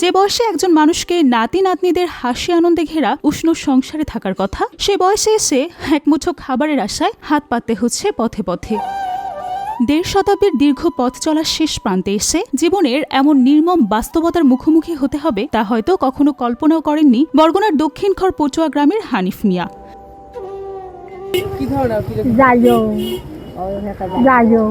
যে বয়সে একজন মানুষকে নাতি নাতনিদের হাসি আনন্দে ঘেরা উষ্ণ সংসারে থাকার কথা সে বয়সে এসে একমুঠো খাবারের আশায় হাত পাততে হচ্ছে পথে পথে। দেড় শতাব্দীর দীর্ঘ পথ চলার শেষ প্রান্তে এসে জীবনের এমন নির্মম বাস্তবতার মুখোমুখি হতে হবে তা হয়তো কখনো কল্পনাও করেননি বরগুনার দক্ষিণ খড় পটুয়া গ্রামের হানিফ মিয়া। যাইও যাইও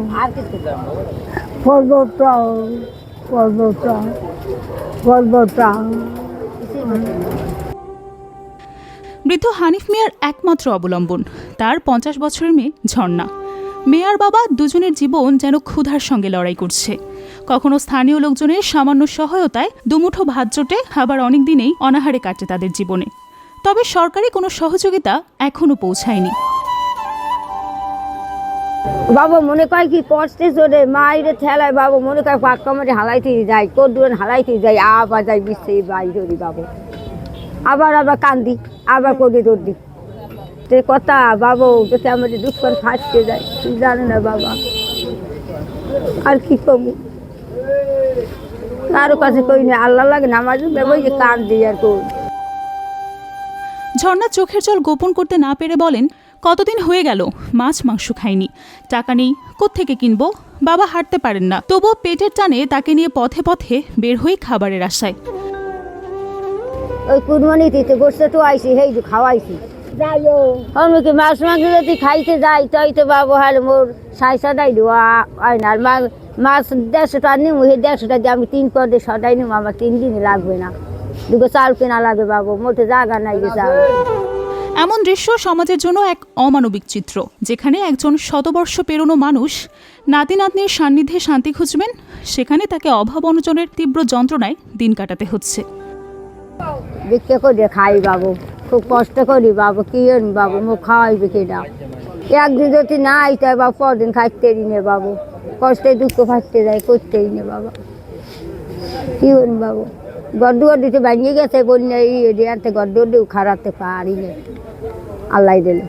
বৃদ্ধ হানিফ মিয়ার একমাত্র অবলম্বন, তার পঞ্চাশ বছরের মেয়ে ঝর্ণা। মেয়ার বাবা দুজনের জীবন যেন ক্ষুধার সঙ্গে লড়াই করছে। কখনো স্থানীয় লোকজনের সামান্য সহায়তায় দুমুঠো ভাত জোটে আবার অনেক দিনেই অনাহারে কাটে তাদের জীবনে। তবে সরকারি কোনো সহযোগিতা এখনও পৌঁছায়নি। বাবা, মনে কয় কি কষ্টে চলে মায়ের ঠেলায় বাবা, মনে কয় পাক্কা মারে হালাইতে যাই কদ্দুর হালাইতে যাই, আবার যাই বিশ্বে বাই ধরি বাবু। আবার আবার কান্দি, আবার করি দৌড়ি তে কথা, বাবু যাতে আমাদের দুঃখর ফাঁসতে যায় তুই জানে না বাবা। আর কি কমু কারও কাছে কই না, আল্লাহ লাগে না আমার ওই যে কান দিই আর কই। ঝর্ণা চোখের জল গোপন করতে না পেরে বলেন, কতদিন হয়ে গেল, মাছ মাংস খাইনি। টাকা নেই কোত্থেকে কিনবো? বাবা হাঁটতে পারেন না। তবুও পেটের টানে তাকে নিয়ে পথে পথে বের হয়ে খাবারের আশায়। ওই কুরবানি দিতে গোষ্ঠে তো আইসি হেই যে খাওয়াইছি। আমি কি মাছ মাংস যদি খাইতে যাই তাই তো বাবু হালে মোর সাই সদাই হয় না আর মা- মাছ দেড়শোটা নিম সেই দেড়শোটা দিয়ে আমি তিন পদে সদাই নিম আমার তিন দিনই লাগবে না। দুটো চাল কেনা লাগে বাবু মোটে জায়গা নাই যে চাল। এমন দৃশ্য সমাজের জন্য এক অমানবিক চিত্র, যেখানে একজন শতবর্ষ পেরোনো মানুষ নাতি নাতনির সান্নিধ্যে শান্তি খুঁজবেন, সেখানে তাকে অভাব অনটনের তীব্র যন্ত্রণায় দিন কাটাতে হচ্ছে। খাই বাবু, খুব কষ্ট করি বাবু, কি বাবু, মুখ খাওয়াইবে কিনা। একদিন যদি না আইতে বাবু পরদিন খাইতেই নে বাবু। কষ্টে দুঃখ ফাটতে যায়, করতেই নে বাবা। কি বাবু। গড্ডুয়ার দিতে ভাঙিয়ে গেছে বন্যা, এই এরিয়াতে গড্ডুয়ার দিও খারাতে পারি না আল্লাহ দিলে।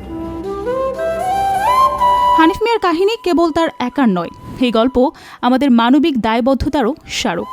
হানিফ মিয়ার কাহিনী কেবল তার একার নয়, এই গল্প আমাদের মানবিক দায়বদ্ধতারও স্মারক।